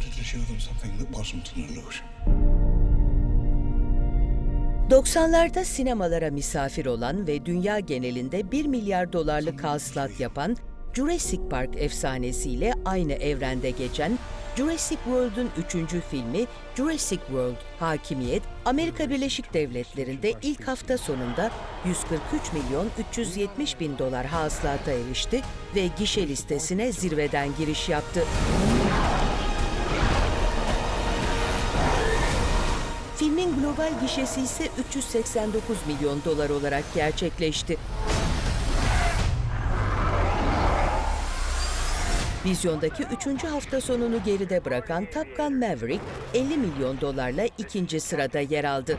show them something that wasn't an illusion. 90'larda sinemalara misafir olan ve dünya genelinde 1 milyar dolarlık hasılat yapan Jurassic Park efsanesiyle aynı evrende geçen Jurassic World'un üçüncü filmi Jurassic World Hakimiyet, Amerika Birleşik Devletleri'nde ilk hafta sonunda 143 milyon 370 bin dolar hasılata erişti ve gişe listesine zirveden giriş yaptı. Filmin global gişesi ise 389 milyon dolar olarak gerçekleşti. Vizyondaki üçüncü hafta sonunu geride bırakan Top Gun Maverick 50 milyon dolarla ikinci sırada yer aldı.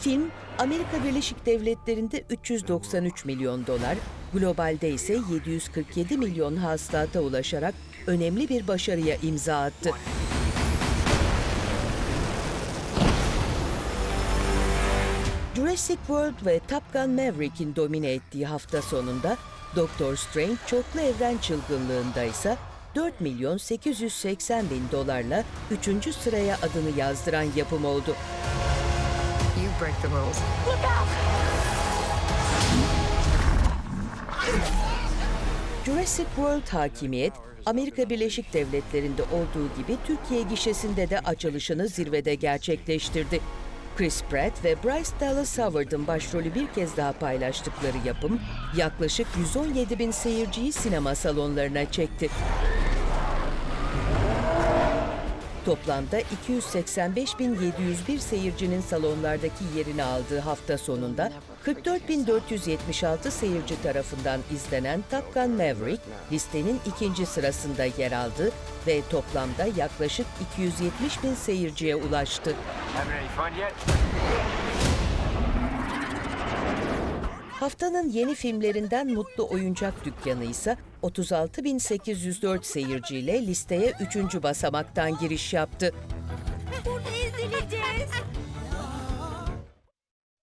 Film, Amerika Birleşik Devletleri'nde 393 milyon dolar, globalde ise 747 milyon hasılata ulaşarak önemli bir başarıya imza attı. Jurassic World ve Top Gun Maverick'in domine ettiği hafta sonunda Doctor Strange çoklu evren çılgınlığında ise 4 milyon 880 bin dolarla 3. sıraya adını yazdıran yapım oldu. You break the rules. Jurassic World Hakimiyet, Amerika Birleşik Devletleri'nde olduğu gibi Türkiye gişesinde de açılışını zirvede gerçekleştirdi. Chris Pratt ve Bryce Dallas Howard'ın başrolü bir kez daha paylaştıkları yapım, yaklaşık 117 bin seyirciyi sinema salonlarına çekti. Toplamda 285.701 seyircinin salonlardaki yerini aldığı hafta sonunda 44.476 seyirci tarafından izlenen Top Gun Maverick listenin ikinci sırasında yer aldı ve toplamda yaklaşık 270 bin seyirciye ulaştı. Haftanın yeni filmlerinden Mutlu Oyuncak Dükkanı ise 36.804 seyirciyle listeye 3. basamaktan giriş yaptı. Burada ezileceğiz.